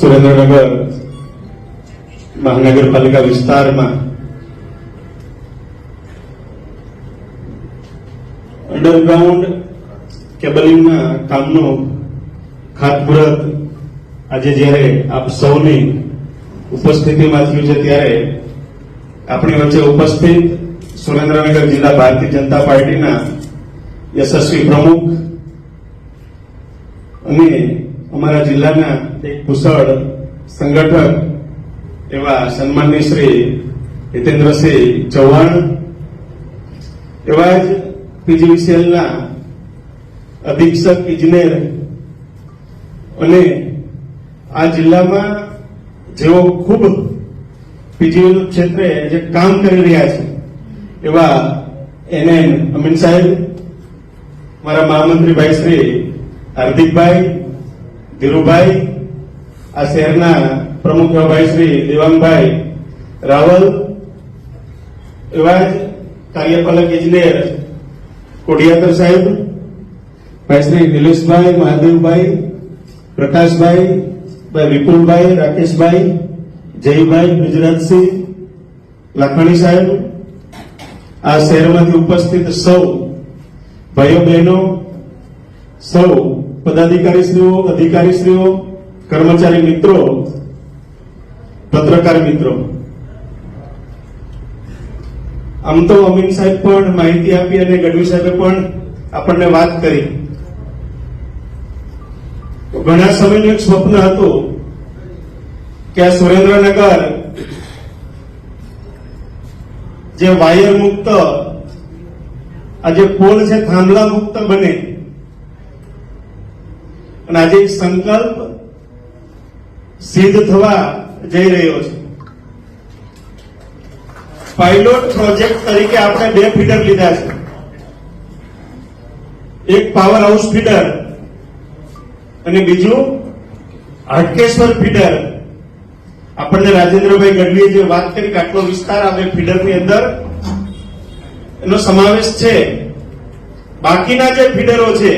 સુરેન્દ્રનગર મહાનગરપાલિકા વિસ્તારમાં અંડરગ્રાઉન્ડ કેબલિંગના કામનું ખાતમુહૂર્ત આજે જ્યારે આપ સૌની ઉપસ્થિતિમાં થયું છે ત્યારે આપણી વચ્ચે ઉપસ્થિત સુરેન્દ્રનગર જિલ્લા ભારતીય જનતા પાર્ટીના યશસ્વી પ્રમુખ અને અમારા જિલ્લાના એક કુશળ સંગઠક એવા સન્માનની શ્રી હિતેન્દ્રસિંહ ચૌહાણ એવા જ પીજીવીસીએલના અધિક્ષક ઇજનેર અને આ જિલ્લામાં જેઓ ખૂબ પીજીવીએલ ક્ષેત્રે જે કામ કરી રહ્યા છે, એવા એનએન અમીન સાહેબ, મારા મહામંત્રી ભાઈ શ્રી હાર્દિકભાઈ, ધીરુભાઈ આ શહેરના પ્રમુખ ભાઈ શ્રી દેવાંગભાઈ રાવલ એવા જ કાર્યપાલક ઇજનેર કોડિયાતર સાહેબ, ભાઈ શ્રી નિલેશભાઈ, મહાદેવભાઈ, પ્રકાશભાઈ, ભાઈ વિપુલભાઈ, રાકેશભાઈ, જયભાઈ, ગુજરાતસિંહ, લાખણી સાહેબ, આ શહેરમાંથી ઉપસ્થિત સૌ ભાઈઓ બહેનો, સૌ પદાધિકારીશ્રીઓ, અધિકારીશ્રીઓ કર્મચારી મિત્રો, પત્રકાર મિત્રો. આમ તો અમીન સાહેબ પણ માહિતી આપી અને ગઢવી સાહેબે પણ આપણને વાત કરી. ઘણા સમયનું એક સ્વપ્ન હતું કે આ સુરેન્દ્રનગર જે વાયર મુક્ત, આ જે પોલ છે થાંભલા મુક્ત બને. અને આજે સંકલ્પ સિદ્ધ થવા જઈ રહ્યો છે. પાયલોટ પ્રોજેક્ટ તરીકે આપણે બે ફીડર લીધા છે. એક પાવર હાઉસ ફીડર અને બીજું હાટકેશ્વર ફીડર આપણને રાજેન્દ્રભાઈ ગઢવીએ જે વાત કરી કે આટલો વિસ્તાર આ બે ફીડરની અંદર, એનો સમાવેશ છે. બાકીના જે ફીડરો છે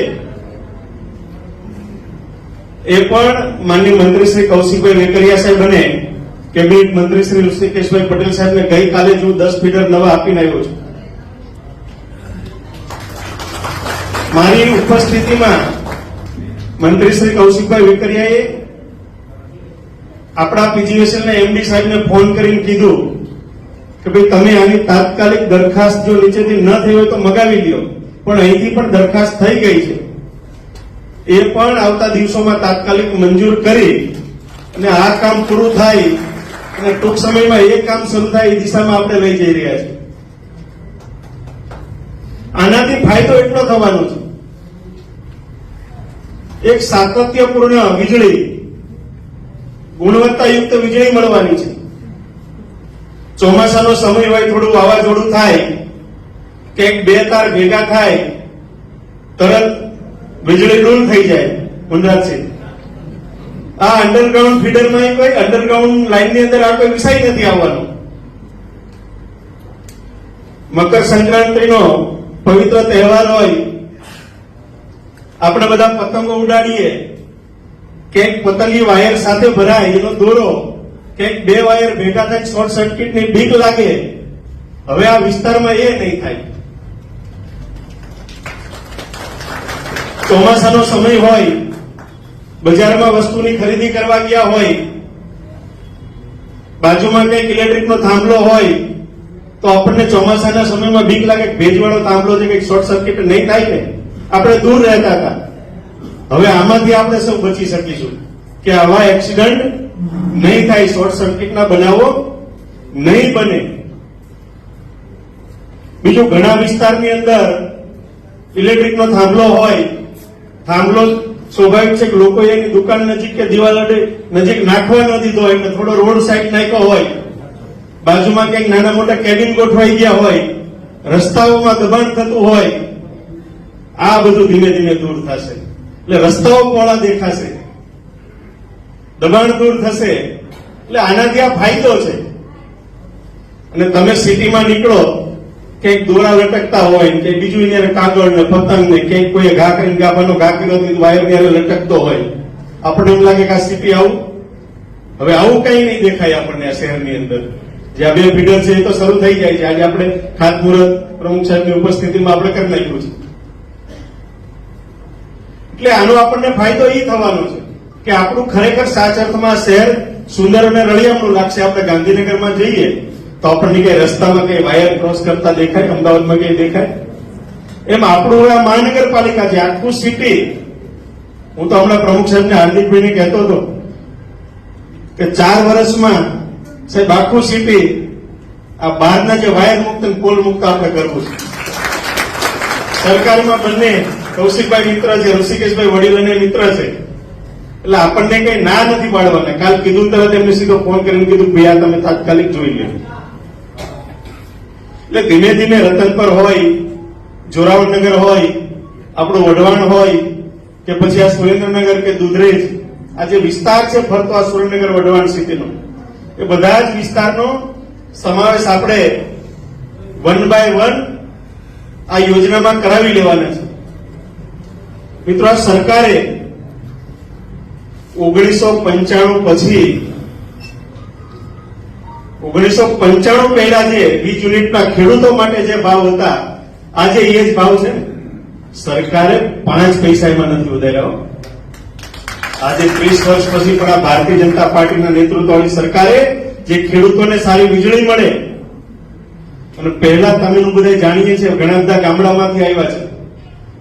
એ પણ માનનીય મંત્રી શ્રી કૌશિકભાઈ વેકરિયા સાહેબ અને કેબિનેટ મંત્રી શ્રી ઋષિકેશભાઈ પટેલ સાહેબને ગઈકાલે જ હું દસ ફીડર નવા આપીને આવ્યો છું. મારી ઉપસ્થિતિમાં મંત્રી શ્રી કૌશિકભાઈ વેકરિયાએ આપણા પીજીવીસીએલ ના એમડી સાહેબને ફોન કરીને કીધું કે ભાઈ તમે આની તાત્કાલિક દરખાસ્ત જો નીચેથી ન થઈ હોય તો મગાવી લ્યો. પણ અહીંથી પણ દરખાસ્ત થઈ ગઈ છે. એ પણ આવતા દિવસોમાં તાત્કાલિક મંજૂર કરી અને આ કામ પૂરું થાય અને ટૂંક સમયમાં એ કામ શરૂ થાય એ દિશામાં આપણે લઈ જઈ રહ્યા છીએ. આનાથી ફાયદો એટલો થવાનો છે. એક સાતત્યપૂર્ણ વીજળી, ગુણવત્તાયુક્ત વીજળી મળવાની છે. ચોમાસાનો સમય હોય, થોડું વાવાઝોડું થાય કે બે તાર ભેગા થાય, તરત વીજળી ડૂલ થઈ જાય ગુજરાતથી આ અંડરગ્રાઉન્ડ ફીડરમાં કોઈ અંડરગ્રાઉન્ડ લાઇનની અંદર આ કોઈ વિષય નથી આવવાનો. મકર સંક્રાંતિનો પવિત્ર તહેવાર હોય, આપણે બધા પતંગો ઉડાડીએ. ક્યાંક પતંગી વાયર સાથે ભરાય, એનો દોરો. ક્યાંક બે વાયર ભેગા થાય શોર્ટ સર્કિટની બીક લાગે. હવે આ વિસ્તારમાં એ નહીં થાય. ચોમાસાનો સમય હોય, બજારમાં વસ્તુની ખરીદી કરવા ગયા હોય, બાજુમાં કંઈક ઇલેક્ટ્રિકનો થાંભલો હોય, તો આપણને ચોમાસાના સમયમાં બીક લાગે ભેજવાળો થાંભલો છે કંઈક શોર્ટ સર્કિટ નહીં થાય ને, આપણે દૂર રહેતા હતા. હવે આમાંથી આપણે સૌ બચી શકીશું કે આવા એક્સિડન્ટ નહીં થાય, શોર્ટ સર્કિટના બનાવો નહીં બને. બીજું ઘણા વિસ્તારની અંદર ઇલેક્ટ્રિકનો થાંભલો હોય થાંભલો સ્વાભાવિક છે કે લોકો એની દુકાન નજીક કે દિવાલ અડે નજીક નાખવા ન દીધો હોય થોડો રોડ સાઈડ નાખ્યો હોય, બાજુમાં ક્યાંક નાના મોટા કેબિન ગોઠવાઈ ગયા હોય, રસ્તાઓમાં દબાણ થતું હોય, આ બધું ધીમે ધીમે દૂર થશે. એટલે રસ્તાઓ પોળા દેખાશે. દબાણ દૂર થશે. એટલે આનાથી આ ફાયદો છે. અને તમે સિટીમાં નીકળો ક્યાંક દોરા લટકતા હોય કે બીજું એને કાગળ ને પતંગ ને ક્યાંક કોઈ ઘા કરીને ગાભાનો ઘા કર્યો તો વાયર ને લટકતો હોય. આપણને એમ લાગે કે આ સિટી આવું? હવે આવું કઈ નહીં દેખાય આપણને આ શહેરની અંદર. જે આ બે ફીડર છે એ તો શરૂ થઈ જાય છે. આજે આપણે ખાતમુહૂર્ત પ્રમુખ સાહેબની ઉપસ્થિતિમાં આપણે કરી નાખ્યું છે. એટલે આનો આપણને ફાયદો એ થવાનો છે કે આપણું ખરેખર સાચ અર્થમાં શહેર સુંદર અને રળિયામણું લાગશે. આપણે ગાંધીનગરમાં જઈએ તો આપણને કઈ રસ્તામાં કઈ વાયર ક્રોસ કરતા દેખાય, અમદાવાદમાં કઈ દેખાય? એમ આપણું આ મહાનગરપાલિકા છે, આખું સિટી હું તો હમણાં પ્રમુખ સાહેબને હાર્દિકભાઈને કહેતો હતો કે ચાર વર્ષમાં સાહેબ, આખું સિટી આ બહારના જે વાયર મુક્ત પોલ મુક્ત આપણે કરવું છે. સરકારમાં બંને, કૌશિકભાઈ મિત્ર છે, ઋષિકેશભાઈ વડીલ અને મિત્ર છે. એટલે આપણને કઈ ના નથી પાડવાના. કાલ કીધું તરત એમને સીધો ફોન કરીને કીધું ભાઈ આ તમે તાત્કાલિક જોઈ લો એટલે ધીમે ધીમે રતનપર હોય, જોરાવરનગર હોય, આપણું વઢવાણ હોય, કે પછી આ સુરેન્દ્રનગર કે દુધરેજ, આ જે વિસ્તાર છે ફરતો આ સુરેન્દ્રનગર વઢવાણ સિટીનો, એ બધા જ વિસ્તારનો સમાવેશ આપણે વન બાય વન આ યોજનામાં કરાવી લેવાના છે. મિત્રો, આ સરકારે ઓગણીસો પંચાણું પછી ઓગણીસો પંચાણું પહેલા જે વીજ યુનિટના ખેડૂતો માટે જે ભાવ હતા, આજે એ જ ભાવ છે. સરકારે પાંચ પૈસા એમાં નથી વધાર્યા આજે ત્રીસ વર્ષ પછી પણ આ ભારતીય જનતા પાર્ટીના નેતૃત્વની સરકારે જે ખેડૂતોને સારી વીજળી મળે, અને પહેલા તમે બધા જાણીએ છીએ, ઘણા બધા ગામડામાંથી આવ્યા છે.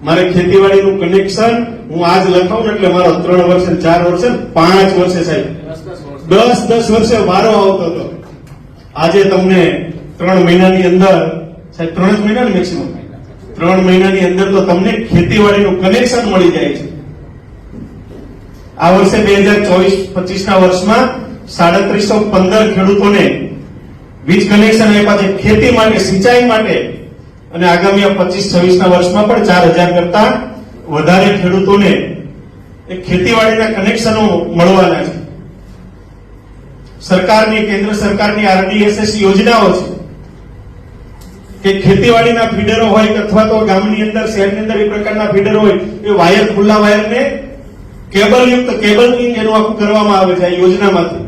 મારે ખેતીવાડીનું કનેક્શન હું આજ લખાવું ને એટલે મારો ત્રણ વર્ષે ચાર વર્ષે પાંચ વર્ષે સાહેબ. દસ દસ વર્ષે વારો આવતો હતો. આજે તમને ત્રણ મહિનાની અંદર, સાહેબ, ત્રણ જ મહિના ને મેક્સિમમ ત્રણ મહિનાની અંદર તો તમને ખેતીવાડીનું કનેક્શન મળી જાય છે. આ વર્ષે બે હજાર ચોવીસ પચીસ ના વર્ષમાં સાડત્રીસો પંદર ખેડૂતોને વીજ કનેક્શન આપ્યા છે, ખેતી માટે, સિંચાઈ માટે. અને આગામી આ પચીસ છવ્વીસ ના વર્ષમાં પણ ચાર હજાર કરતા વધારે ખેડૂતોને ખેતીવાડીના કનેક્શનો મળવાના છે. સરકારની, કેન્દ્ર સરકારની આરડીએસએસ યોજનાઓ છે કે ખેતીવાડીના ફીડરો હોય અથવા તો ગામની અંદર, શહેરની અંદર એ પ્રકારના ફીડરો હોય, એ વાયર, ખુલ્લા વાયરને કેબલ યુક્ત કેબલિંગ એનું આખું કરવામાં આવે છે આ યોજનામાંથી.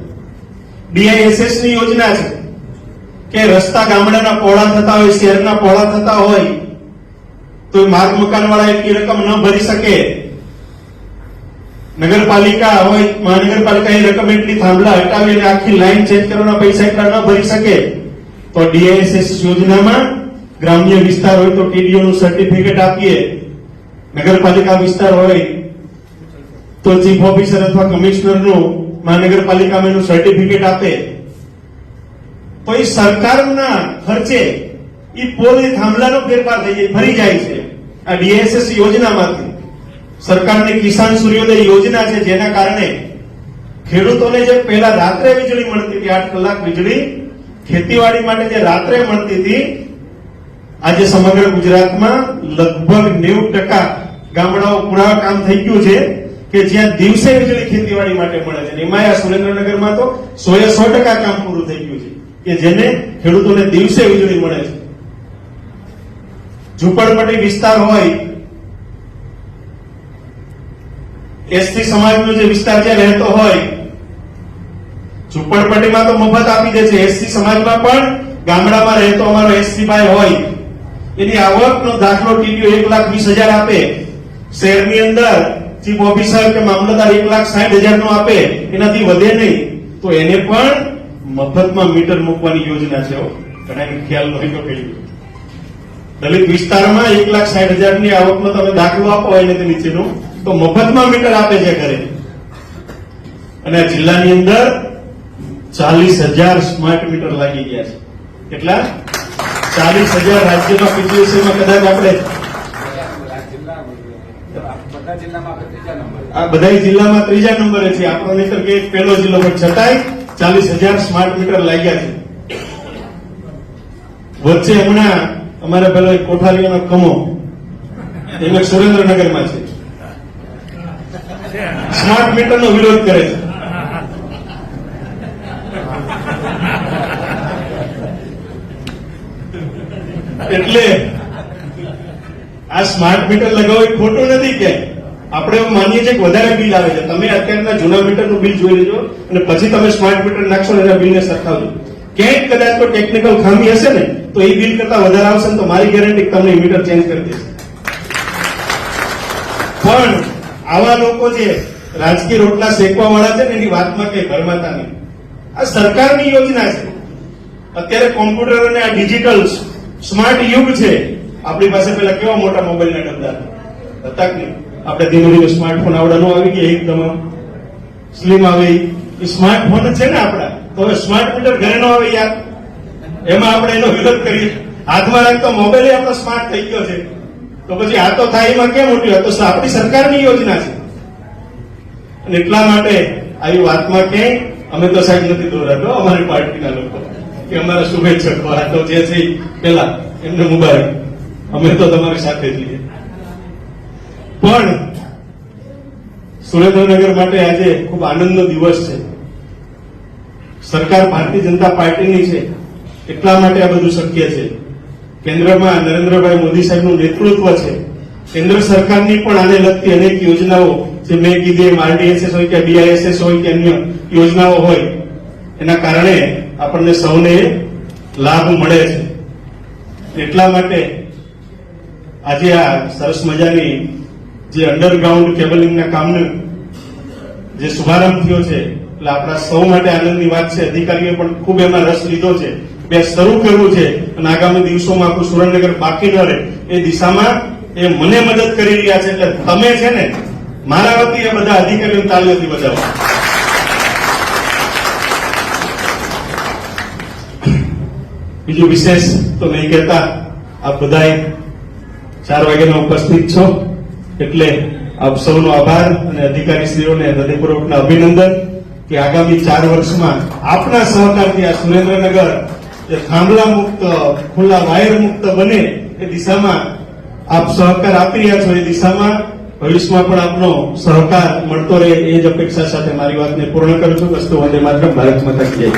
ડીઆઈએસએસની યોજના છે કે રસ્તા ગામડાના પહોળા થતા હોય, શહેરના પહોળા થતા હોય, તો માર્ગ મકાન વાળા એટલી રકમ ન ભરી શકે નગરપાલિકા હોય મહાનગરપાલિકા એ રકમ એટલી થાંભલા હટાવી અને આખી લાઈન ચેન્જ કરવાના પૈસા એટલા ન ભરી શકે. તો ડીઆઈએસએસ યોજનામાં ગ્રામ્ય વિસ્તાર હોય તો ટીડીઓ નું સર્ટિફિકેટ આપીએ. નગરપાલિકા વિસ્તાર હોય તો ચીફ ઓફિસર અથવા કમિશનરનું મહાનગરપાલિકામાં એનું સર્ટિફિકેટ આપે. તો એ સરકારના ખર્ચે એ એ થાંભલાનો ફેરફાર થઈ જાય, ફરી જાય છે. આ ડીએસએસ યોજનામાંથી. સરકારની કિસાન સૂર્યોદય યોજના છે, જેના કારણે ખેડૂતોને જે પહેલા રાત્રે વીજળી મળતી હતી, આઠ કલાક વીજળી ખેતીવાડી માટે જે રાત્રે મળતી હતી, આજે સમગ્ર ગુજરાતમાં લગભગ નેવું ટકા ગામડાઓ પૂરા કામ થઈ ગયું છે કે જ્યાં દિવસે વીજળી ખેતીવાડી માટે મળે છે. એમાં સુરેન્દ્રનગરમાં તો સો એ સો ટકા કામ પૂરું થઈ ગયું છે કે જેને ખેડૂતોને દિવસે વીજળી મળે છે. ઝુંપડપટ્ટી વિસ્તાર હોય એસટી સમાજનો જે વિસ્તાર જે રહેતો હોય, ઝુંપડપટ્ટીમાં તો મફત આપી દે છે. એસટી સમાજમાં પણ ગામડામાં રહેતો અમારો એસટી ભાઈ હોય. એની આવકનો દાખલો ટીડીઓ એક લાખ વીસ હજાર આપે. શહેરની અંદર ચીફ ઓફિસર કે મામલતદાર એક લાખ સાઠ હજાર નો આપે. એનાથી વધે નહીં. તો એને પણ મફતમાં મીટર મૂકવાની યોજના છે હો. ખ્યાલ નહીં તો કહી. દલિત વિસ્તારમાં એક લાખ સાઠ હજારની આવકનો તમે દાખલો આપો એને તે નીચેનો. તો મફતમાં મીટર આપે છે ઘરે. અને જિલ્લાની અંદર ચાલીસ હજાર સ્માર્ટ મીટર લાગી ગયા છે. કેટલા? ચાલીસ હજાર રાજ્યમાં પીટીએસસીમાં કદાચ આપણે આ બધા જિલ્લામાં ત્રીજા નંબરે છે. આપણો નહીતર કે પહેલો જિલ્લો, પણ છતાંય ચાલીસ હજાર સ્માર્ટ મીટર લાગ્યા છે. વચ્ચે હમણાં અમારે પેલો એક કોઠારીઓનો કમો એમાં સુરેન્દ્રનગરમાં છે. સ્માર્ટ મીટરનો વિરોધ કરે છે. એટલે આ સ્માર્ટ મીટર લગાવવું એ ખોટું નથી કે આપણે માનીએ છીએ કે વધારે બિલ આવે છે. તમે અત્યારના જૂના મીટરનું બિલ જોઈ લેજો અને પછી તમે સ્માર્ટ મીટર નાખશો ને એના બિલને સરખાવજો. ક્યાંક કદાચ તો ટેકનિકલ ખામી હશે ને, તો એ બિલ કરતા વધારે આવશે ને તો મારી ગેરંટી તમને મીટર ચેન્જ કરી દેશે. પણ આવા લોકો જે રાજકીય રોટલા શેકવા વાળા છે ને એની વાતમાં કઈ ભરમાતા નહીં. આ સરકારની યોજના છે. અત્યારે કોમ્પ્યુટર અને આ ડિજિટલ સ્માર્ટ યુગ છે. આપણી પાસે પેલા કેવા મોટા મોબાઈલના ડબ્બા હતા? કે આપણે ધીમે ધીમે સ્માર્ટફોન આવડાનું આવી ગયા એકદમ સ્લીમ આવે. એ સ્માર્ટફોન છે ને આપણા. તો હવે સ્માર્ટ મીટર ઘરે નો આવે યાર. એમાં આપણે એનો વિરોધ કરીએ. હાથમાં રાખતો મોબાઈલ આપણો સ્માર્ટ થઈ ગયો છે. તો પછી આ તો થાય, એમાં કેમ વાત? તો આપણી સરકારની યોજના છે. અને એટલા માટે આવી વાતમાં ક્યાંય અમે તો સાહેબ નથી દોરાતો અમારી પાર્ટીના લોકો. કે અમારા શુભેચ્છકો આ તો જે છે પેલા એમને મુબારક. અમે તો તમારી સાથે છીએ. પણ સુરેન્દ્રનગર માટે આજે ખૂબ આનંદનો દિવસ છે. સરકાર ભારતીય જનતા પાર્ટીની છે. એટલા માટે આ બધું શક્ય છે. કેન્દ્રમાં નરેન્દ્રભાઈ મોદી સાહેબનું નેતૃત્વ છે. કેન્દ્ર સરકારની પણ આને લગતી અનેક યોજનાઓ જે મેં કીધી, એમ આરડીએસએસ હોય કે બીઆઈએસએસ હોય કે અન્ય યોજનાઓ હોય, એના કારણે આપણને સૌને લાભ મળે છે. એટલા માટે આજે આ સરસ મજાની જે અંડરગ્રાઉન્ડ કેબલિંગના કામનું જે શુભારંભ થયો છે, એટલે આપણા સૌ માટે આનંદની વાત છે. અધિકારીઓ પણ ખૂબ એમાં રસ લીધો છે. બે શરૂ કર્યું છે અને આગામી દિવસોમાં આખું સુરેન્દ્રનગર બાકી ન રહે. એ દિશામાં એ મને મદદ કરી રહ્યા છે એટલે તમે છે ને મારા વતી એ બધા અધિકારીઓ તાલ બજાવો બીજું વિશેષ તો નહીં કહેતા, આપ બધા ચાર વાગ્યાના ઉપસ્થિત છો, એટલે આપ સૌનો આભાર અને અધિકારીશ્રીઓને હૃદયપૂર્વકના અભિનંદન કે આગામી ચાર વર્ષમાં આપના સહકારથી આ સુરેન્દ્રનગર જે થાંભલા મુક્ત ખુલ્લા વાયર મુક્ત બને એ દિશામાં આપ સહકાર આપી રહ્યા છો એ દિશામાં. ભવિષ્યમાં પણ આપનો સહકાર મળતો રહે એ જ અપેક્ષા સાથે મારી વાતને પૂર્ણ કરું છું. વસ્તુ વંદે માત્ર ભારત માતા જય.